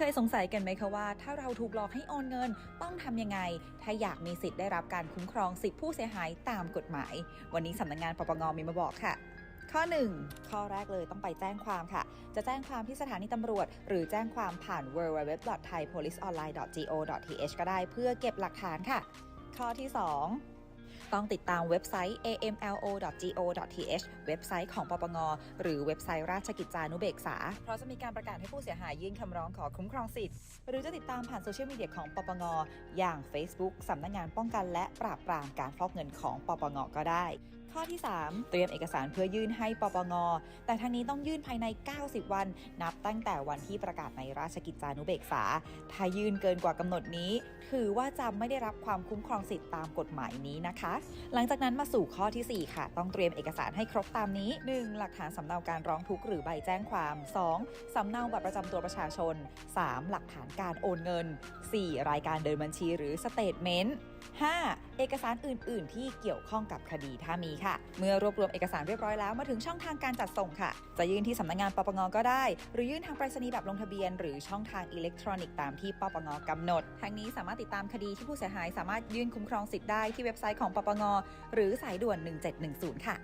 เคยสงสัยกันไหมคะว่า ถ้าเราถูกหลอกให้โอนเงินต้องทำยังไง ถ้าอยากมีสิทธิ์ได้รับการคุ้มครองสิทธิผู้เสียหายตามกฎหมาย วันนี้สำนักงานปปงมีมาบอกค่ะข้อ 1 ข้อแรกเลยต้องไปแจ้งความค่ะ จะแจ้งความที่สถานีตำรวจ หรือแจ้งความผ่าน www.thaipoliceonline.th ก็ได้เพื่อเก็บหลักฐานค่ะ ข้อที่ 2 ต้องติดตามเว็บไซต์ amlo.go.th เว็บไซต์ของปปง หรือเว็บไซต์ราชกิจจานุเบกษา เพราะจะมีการประกาศให้ผู้เสียหายยื่นคำร้องขอคุ้มครองสิทธิ์ หรือจะติดตามผ่านโซเชียลมีเดียของปปง อย่าง Facebook สำนักงงานป้องกันและปราบปรามการฟอกเงินของปปงก็ได้ข้อที่ 3 เตรียมเอกสารเพื่อยื่นให้ปปง แต่ทั้งนี้ต้องยื่นภายใน 90 วัน นับตั้งแต่วันที่ประกาศในราชกิจจานุเบกษา ถ้ายื่นเกินกว่ากำหนดนี้ ถือว่าจะไม่ได้รับความคุ้มครองสิทธิ์ตามกฎหมายนี้นะคะ หลังจากนั้นมาสู่ข้อทีสี่4 ค่ะ ต้องเตรียมเอกสารให้ครบตามนี้ 1. หลักฐานสำเนาการร้องทุกข์หรือใบแจ้งความ 2. สำเนาบัตรประจำตัวประชาชน 3. หลักฐานการโอนเงิน 4. รายการเดินบัญชีหรือสเตทเมนต์ 5. เอกสารอื่น ๆ ที่เกี่ยวข้องกับคดีถ้ามีค่ะ เมื่อรวบรวมเอกสารเรียบร้อยแล้วมาถึงช่องทางการจัดส่งค่ะ จะยื่นที่สำนักงานปปงก็ได้ หรือยื่นทางไปรษณีย์แบบลงทะเบียน หรือช่องทางอิเล็กทรอนิกส์ตามที่ปปงกำหนด ทั้งนี้สามารถติดตามคดีที่ผู้เสียหายสามารถยื่นคุ้มครองสิทธิ์ได้ที่เว็บไซต์ของปปงหรือสายด่วน 1710 ค่ะ